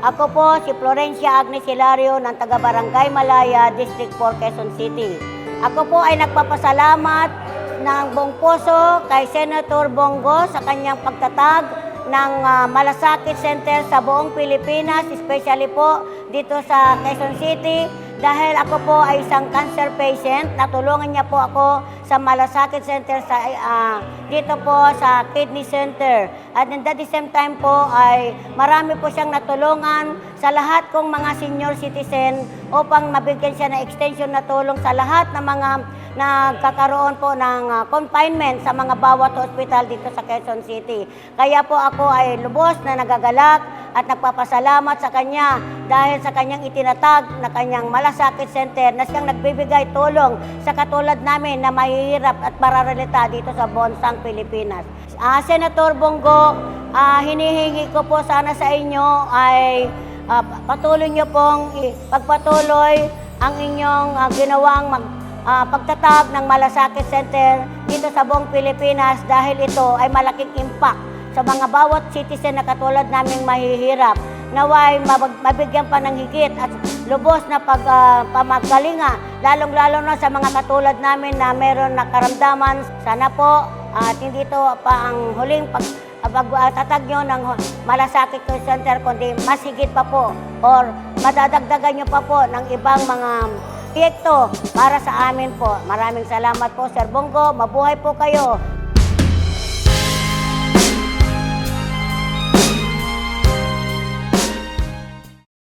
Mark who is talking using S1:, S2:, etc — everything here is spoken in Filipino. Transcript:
S1: Ako po si Florencia Agnes Hilario ng taga Barangay Malaya, District 4, Quezon City. Ako po ay nagpapasalamat ng buong puso kay Senator Bongo sa kanyang pagtatag ng ah, Malasakit Center sa buong Pilipinas, especially po dito sa Quezon City dahil ako po ay isang cancer patient, natulungan niya po ako sa Malasakit Center sa ah, dito po sa Kidney Center. At at the same time po ay marami po siyang natulungan sa lahat kong mga senior citizen upang mabigyan siya ng extension na tulong sa lahat ng mga nagkakaroon po ng ah, confinement sa mga bawat hospital dito sa Quezon City. Kaya po ako ay lubos na nagagalak at nagpapasalamat sa kanya dahil sa kanyang itinatag na kanyang malasakit center na siyang nagbibigay tulong sa katulad namin na mahihirap at mararalita dito sa Bonsang, Pilipinas. Ah, Senator Bongo, ah, hinihingi ko po sana sa inyo ay ah, patuloy niyo pong pagpatuloy ang inyong ah, ginawang mag, ah, pagtatag ng Malasakit Center dito sa buong Pilipinas dahil ito ay malaking impact sa mga bawat citizen na katulad naming mahihirap. Naway mabigyan pa ng higit at lubos na pag, ah, pamagalinga, lalong-lalo na sa mga katulad namin na meron na karamdaman. Sana po at hindi ito pa ang huling pag abag uh, tatag nyo ng malasakit ko center kundi mas higit pa po or madadagdagan nyo pa po ng ibang mga proyekto para sa amin po. Maraming salamat po Sir Bongo. Mabuhay po kayo.